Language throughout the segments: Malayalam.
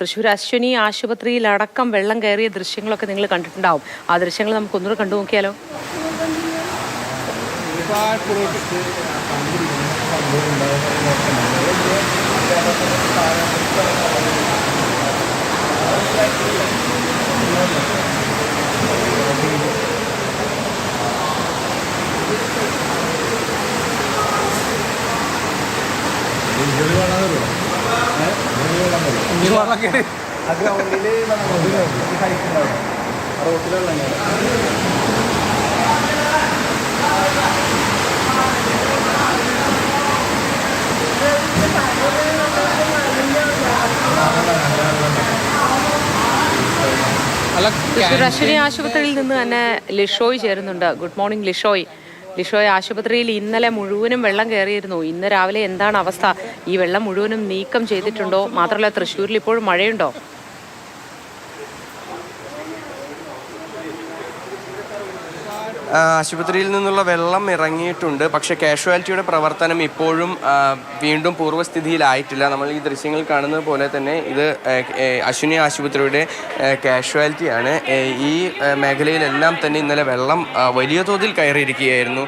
തൃശ്ശൂർ അശ്വിനി ആശുപത്രിയിൽ അടക്കം വെള്ളം കയറിയ ദൃശ്യങ്ങളൊക്കെ നിങ്ങൾ കണ്ടിട്ടുണ്ടാവും. ആ ദൃശ്യങ്ങൾ നമുക്ക് ഒന്നുകൂടെ കണ്ടു നോക്കിയാലോ? അശ്വനി ആശുപത്രിയിൽ നിന്ന് തന്നെ ലിഷോയ് ചേരുന്നുണ്ട്. Good morning Lishoy. ലിഷോയ് ആശുപത്രിയിൽ ഇന്നലെ മുഴുവനും വെള്ളം കയറിയിരുന്നു. ഇന്ന് രാവിലെ എന്താണ് അവസ്ഥ? ഈ വെള്ളം മുഴുവനും നീക്കം ചെയ്തിട്ടുണ്ടോ? മാത്രമല്ല തൃശ്ശൂരിൽ ഇപ്പോഴും മഴയുണ്ടോ? ആശുപത്രിയിൽ നിന്നുള്ള വെള്ളം ഇറങ്ങിയിട്ടുണ്ട്. പക്ഷെ കാഷ്വാലിറ്റിയുടെ പ്രവർത്തനം ഇപ്പോഴും വീണ്ടും പൂർവസ്ഥിതിയിലായിട്ടില്ല. നമ്മൾ ഈ ദൃശ്യങ്ങൾ കാണുന്നത് പോലെ തന്നെ ഇത് അശ്വിനി ആശുപത്രിയുടെ കാഷ്വാലിറ്റിയാണ്. ഈ മേഖലയിലെല്ലാം തന്നെ ഇന്നലെ വെള്ളം വലിയ തോതിൽ കയറിയിരിക്കുകയായിരുന്നു.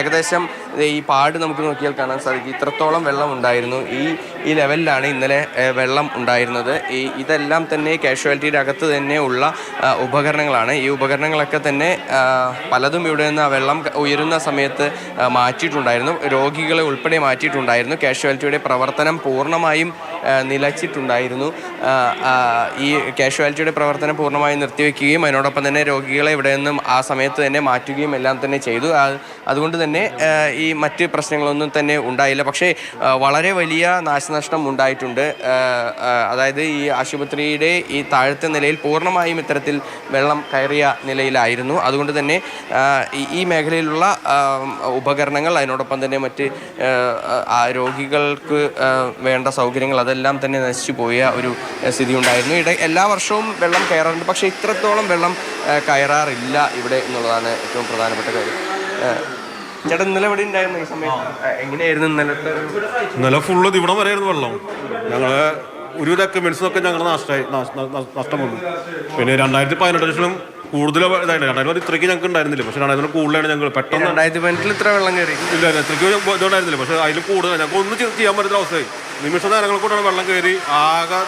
ഏകദേശം ഈ പാട് നമുക്ക് നോക്കിയാൽ കാണാൻ സാധിക്കും. ഇത്രത്തോളം വെള്ളം ഉണ്ടായിരുന്നു. ഈ ഈ ലെവലിലാണ് ഇന്നലെ വെള്ളം ഉണ്ടായിരുന്നത്. ഈ ഇതെല്ലാം തന്നെ കാഷ്വാലിറ്റിയുടെ അകത്ത് തന്നെ ഉള്ള ഉപകരണങ്ങളാണ്. ഈ ഉപകരണങ്ങളൊക്കെ തന്നെ പലതും ഇവിടെ നിന്ന് വെള്ളം ഉയരുന്ന സമയത്ത് മാറ്റിയിട്ടുണ്ടായിരുന്നു. രോഗികളെ ഉൾപ്പെടെ മാറ്റിയിട്ടുണ്ടായിരുന്നു. കാഷ്വാലിറ്റിയുടെ പ്രവർത്തനം പൂർണമായും നിലച്ചിട്ടുണ്ടായിരുന്നു. ഈ കാഷ്വാലിറ്റിയുടെ പ്രവർത്തനം പൂർണമായും നിർത്തിവെക്കുകയും അതിനോടൊപ്പം തന്നെ രോഗികളെ ഇവിടെ നിന്നും ആ സമയത്ത് തന്നെ മാറ്റുകയും എല്ലാം തന്നെ ചെയ്തു. അതുകൊണ്ട് തന്നെ ആ, ഈ മറ്റ് പ്രശ്നങ്ങളൊന്നും തന്നെ ഉണ്ടായില്ല. പക്ഷേ വളരെ വലിയ നാശനഷ്ടം ഉണ്ടായിട്ടുണ്ട്. അതായത് ഈ ആശുപത്രിയുടെ ഈ താഴത്തെ നിലയിൽ പൂർണമായും ഇത്തരത്തിൽ വെള്ളം കയറിയ നിലയിലായിരുന്നു. അതുകൊണ്ട് തന്നെ ഈ- മേഖലയിലുള്ള ഉപകരണങ്ങൾ അതിനോടൊപ്പം തന്നെ മറ്റ് രോഗികൾക്ക് വേണ്ട സൗകര്യങ്ങൾ അതെല്ലാം തന്നെ നശിച്ചു പോയ ഒരു സ്ഥിതി ഉണ്ടായിരുന്നു. ഇട എല്ലാ വർഷവും വെള്ളം കയറാറുണ്ട്. പക്ഷേ ഇത്രത്തോളം വെള്ളം കയറാറില്ല ഇവിടെ എന്നുള്ളതാണ് ഏറ്റവും പ്രധാനപ്പെട്ട കാര്യം. ആ, ചേട്ടാ ഇന്നലെ ഇവിടെ ഉണ്ടായിരുന്നു ഈ സമയത്ത്? എങ്ങനെയായിരുന്നു ഇന്നലത്തെ ഒരു- ഇന്നലെ ഫുള്ള് ഇവിടം വരെയായിരുന്നു വെള്ളം. ഞങ്ങൾ ഒരുവിധ എക്യുപ്മെന്റ്സിനൊക്കെ ഞങ്ങൾ നഷ്ടമായി നാശ- ന- നഷ്ടം വന്നു. പിന്നെ രണ്ടായിരത്തി പതിനെട്ട് ലക്ഷം കൂടുതൽ ഇതായിട്ട് രണ്ടായിരത്തി ഇത്രയ്ക്ക് ഞങ്ങൾക്ക് ഉണ്ടായിരുന്നില്ല. പക്ഷെ രണ്ടായിരത്തി കൂടുതലാണ് ഞങ്ങൾ പെട്ടെന്ന് രണ്ടായിരത്തി പതിനെട്ടിൽ ഇത്ര വെള്ളം കയറി. ഇല്ല ഇല്ല, ഇത്രയ്ക്ക് ഇതുണ്ടായിരുന്നില്ല. പക്ഷെ അതിൽ കൂടുതൽ ഞങ്ങൾക്ക് ഒന്നും ചെയ്യ- ചെയ്യാൻ പറ്റുന്ന അവസ്ഥയായി. നിമിഷ നേരങ്ങൾ കൊണ്ടാണ് വെള്ളം കയറി ആകെ.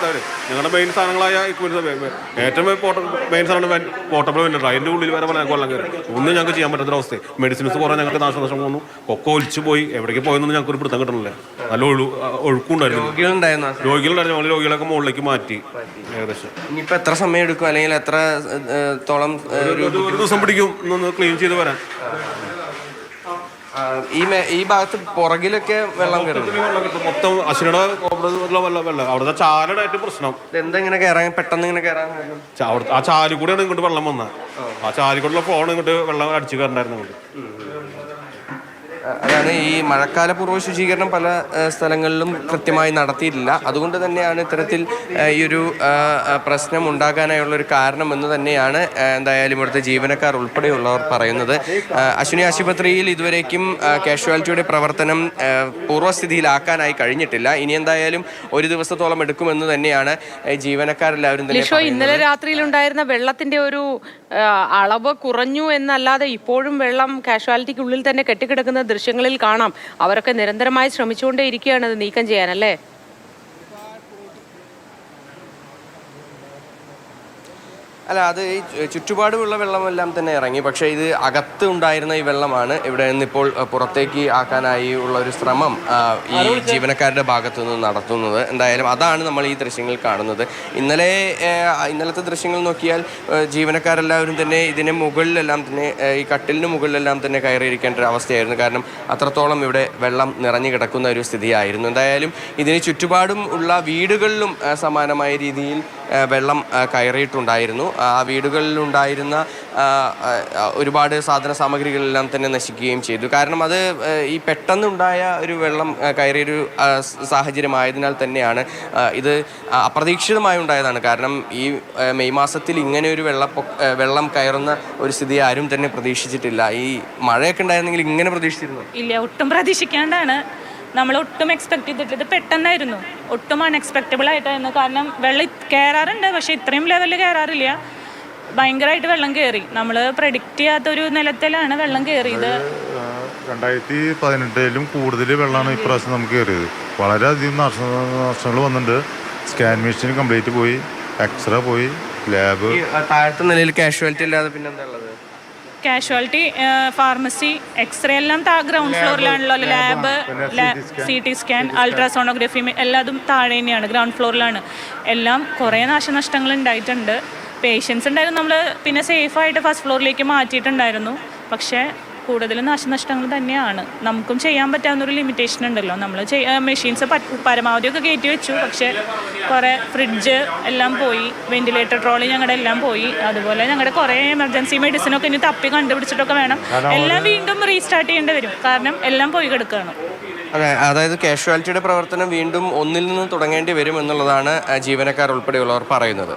ഞങ്ങളുടെ മെയിൻ സാധനങ്ങളായ equipments, ഏറ്റവും മെയിൻ സാധനം പോർട്ടബിൾ വെന്റിലേറ്റർ അതിന്റെ ഉള്ളിൽ വരെ വെള്ളം വെള്ളം കയറി. ഒന്നും ഞങ്ങൾക്ക് ചെയ്യാൻ പറ്റാത്ത അവസ്ഥ മെഡിസിൻസ് കുറേ ഞങ്ങൾക്ക് നാശനഷ്ടം വന്നു. ഒക്കെ ഒലിച്ചു പോയി. എവിടേക്ക് പോയെന്നൊന്നും ഞങ്ങൾക്ക് ഒരു പിടുത്തം കിട്ടണില്ല. നല്ല ഒഴു ഒഴുക്കുണ്ടായിരുന്നു രോഗികളുണ്ടായിരുന്നു ഞങ്ങൾ രോഗികളൊക്കെ മുകളിലേക്ക് മാറ്റി. ഏകദേശം. ഇനിയിപ്പോൾ എത്ര സമയം എടുക്കും? അല്ലെങ്കിൽ എത്ര തോളം ഒരു ദിവസം പിടിക്കും. ഒന്ന് ക്ലീൻ ചെയ്ത് വരാൻ. ഈ ഈ ഭാഗത്ത് പുറകിലൊക്കെ വെള്ളം കയറും. മൊത്തം അശ്വിനയുടെ കോപ്പറേറ്റീവ് വെള്ളം വെള്ളം. അവിടുത്തെ ഏറ്റവും പ്രശ്നം. എന്താ ഇങ്ങനെ കയറാൻ പെട്ടെന്ന് ഇങ്ങനെ കയറാൻ? ആ ചാലി കൂടെയാണ് ഇങ്ങോട്ട് വെള്ളം വന്നത്. ആ ചാലി കൂടെയുള്ള ഫോൺ ഇങ്ങോട്ട് വെള്ളം അടിച്ചു കയറണ്ടായിരുന്നു ഇങ്ങോട്ട്. അതാണ് ഈ മഴക്കാല പൂർവ ശുചീകരണം പല സ്ഥലങ്ങളിലും കൃത്യമായി നടത്തിയിട്ടില്ല. അതുകൊണ്ട് തന്നെയാണ് ഇത്തരത്തിൽ ഈ ഒരു പ്രശ്നം ഉണ്ടാകാനായുള്ള ഒരു കാരണം എന്ന് തന്നെയാണ് എന്തായാലും ഇവിടുത്തെ ജീവനക്കാർ ഉൾപ്പെടെയുള്ളവർ പറയുന്നത്. അശ്വിനി ആശുപത്രിയിൽ ഇതുവരേക്കും കാഷ്വാലിറ്റിയുടെ പ്രവർത്തനം പൂർവസ്ഥിതിയിലാക്കാനായി കഴിഞ്ഞിട്ടില്ല. ഇനി എന്തായാലും ഒരു ദിവസത്തോളം എടുക്കുമെന്ന് തന്നെയാണ് ജീവനക്കാർ ജീവനക്കാരെല്ലാവരും ഇന്നലെ രാത്രിയിൽ ഇന്നലെ രാത്രിയിലുണ്ടായിരുന്ന വെള്ളത്തിന്റെ ഒരു അളവ് കുറഞ്ഞു എന്നല്ലാതെ ഇപ്പോഴും വെള്ളം കാഷ്വാലിറ്റിക്കുള്ളിൽ തന്നെ കെട്ടിക്കിടക്കുന്ന ദൃശ്യങ്ങളിൽ കാണാം. അവരൊക്കെ നിരന്തരമായി ശ്രമിച്ചുകൊണ്ടേ ഇരിക്കുകയാണ് അത് നീക്കം ചെയ്യാൻ അല്ലേ അത് ഈ ചുറ്റുപാടുമുള്ള വെള്ളമെല്ലാം തന്നെ ഇറങ്ങി. പക്ഷേ ഇത് അകത്ത് ഉണ്ടായിരുന്ന ഈ വെള്ളമാണ്. ഇവിടെ നിന്ന് ഇപ്പോൾ പുറത്തേക്ക് ആക്കാനായി ഉള്ള ഒരു ശ്രമം ഈ ജീവനക്കാരുടെ ഭാഗത്തു നിന്ന് നടത്തുന്നത്. എന്തായാലും അതാണ് നമ്മൾ ഈ ദൃശ്യങ്ങൾ കാണുന്നത്. ഇന്നലെ ഇന്നലത്തെ ദൃശ്യങ്ങൾ നോക്കിയാൽ ജീവനക്കാരെല്ലാവരും തന്നെ ഇതിന് മുകളിലെല്ലാം തന്നെ ഈ കട്ടിലിന് മുകളിലെല്ലാം തന്നെ കയറിയിരിക്കേണ്ട ഒരു അവസ്ഥയായിരുന്നു. കാരണം അത്രത്തോളം ഇവിടെ വെള്ളം നിറഞ്ഞു കിടക്കുന്ന ഒരു സ്ഥിതിയായിരുന്നു. എന്തായാലും ഇതിന് ചുറ്റുപാടും ഉള്ള വീടുകളിലും സമാനമായ രീതിയിൽ വെള്ളം കയറിയിട്ടുണ്ടായിരുന്നു. ആ വീടുകളിലുണ്ടായിരുന്ന ഒരുപാട് സാധന സാമഗ്രികളെല്ലാം തന്നെ നശിക്കുകയും ചെയ്തു. കാരണം അത് ഈ പെട്ടെന്നുണ്ടായ ഒരു വെള്ളം കയറിയൊരു സാഹചര്യമായതിനാൽ തന്നെയാണ് ഇത് അപ്രതീക്ഷിതമായി ഉണ്ടായതാണ്. കാരണം ഈ മെയ് മാസത്തിൽ ഇങ്ങനെ ഒരു വെള്ളപ്പൊക്ക വെള്ളം കയറുന്ന ഒരു സ്ഥിതി ആരും തന്നെ പ്രതീക്ഷിച്ചിട്ടില്ല. ഈ മഴയൊക്കെ ഉണ്ടായിരുന്നെങ്കിൽ ഇങ്ങനെ പ്രതീക്ഷിച്ചിരുന്നു? ഇല്ല ഒട്ടും പ്രതീക്ഷിക്കാണ്ടാണ്. നമ്മൾ ഒട്ടും എക്സ്പെക്ട് ചെയ്തിട്ട് ഇത് പെട്ടെന്നായിരുന്നു. ഒട്ടും അൺഎക്സ്പെക്റ്റബിൾ ആയിട്ടായിരുന്നു. കാരണം വെള്ളം കയറാറുണ്ട് പക്ഷെ ഇത്രയും ലെവലിൽ കയറാറില്ല ഭയങ്കരമായിട്ട് വെള്ളം കയറി നമ്മൾ പ്രഡിക്റ്റ് ചെയ്യാത്തൊരു നിലത്തിലാണ് വെള്ളം കയറിയത് രണ്ടായിരത്തി പതിനെട്ടിലും കൂടുതൽ വെള്ളമാണ് ഇപ്രാവശ്യം നമുക്ക് കയറിയത് വളരെയധികം നഷ്ട നഷ്ടങ്ങൾ വന്നിട്ടുണ്ട്. സ്കാൻ മെഷീൻ കംപ്ലീറ്റ് പോയി. എക്സ്റേ പോയി. ലാബ് താഴത്തെ നിലയിൽ കാഷ്വാലിറ്റി ഇല്ലാതെ പിന്നെ എന്താ ഉള്ളത്? കാഷ്വാലിറ്റി ഫാർമസി എക്സ്റേ എല്ലാം ground ഫ്ലോറിലാണല്ലോ lab C T scan ultrasonography എല്ലാതും താഴെ തന്നെയാണ് ഗ്രൗണ്ട് ഫ്ലോറിലാണ് എല്ലാം കുറേ നാശനഷ്ടങ്ങൾ ഉണ്ടായിട്ടുണ്ട്. പേഷ്യൻസ് ഉണ്ടായിരുന്നു. നമ്മൾ പിന്നെ സേഫായിട്ട് ഫസ്റ്റ് ഫ്ലോറിലേക്ക് മാറ്റിയിട്ടുണ്ടായിരുന്നു. പക്ഷേ കൂടുതലും നാശനഷ്ടങ്ങൾ തന്നെയാണ്. നമുക്കും ചെയ്യാൻ പറ്റാവുന്ന ഒരു ലിമിറ്റേഷൻ ഉണ്ടല്ലോ നമ്മൾ മെഷീൻസ് പരമാവധി ഒക്കെ കയറ്റി വെച്ചു. പക്ഷേ കുറേ ഫ്രിഡ്ജ് എല്ലാം പോയി. വെന്റിലേറ്റർ ട്രോളി ഞങ്ങളുടെ എല്ലാം പോയി. അതുപോലെ ഞങ്ങളുടെ കുറേ എമർജൻസി മെഡിസിനൊക്കെ ഇനി തപ്പി കണ്ടുപിടിച്ചിട്ടൊക്കെ വേണം. എല്ലാം വീണ്ടും റീസ്റ്റാർട്ട് ചെയ്യേണ്ടി വരും. കാരണം എല്ലാം പോയി കിടക്കുകയാണ് അതെ അതായത് കാഷ്വാലിറ്റിയുടെ പ്രവർത്തനം വീണ്ടും ഒന്നിൽ നിന്ന് തുടങ്ങേണ്ടി വരും എന്നുള്ളതാണ് ജീവനക്കാർ ഉൾപ്പെടെയുള്ളവർ പറയുന്നത്.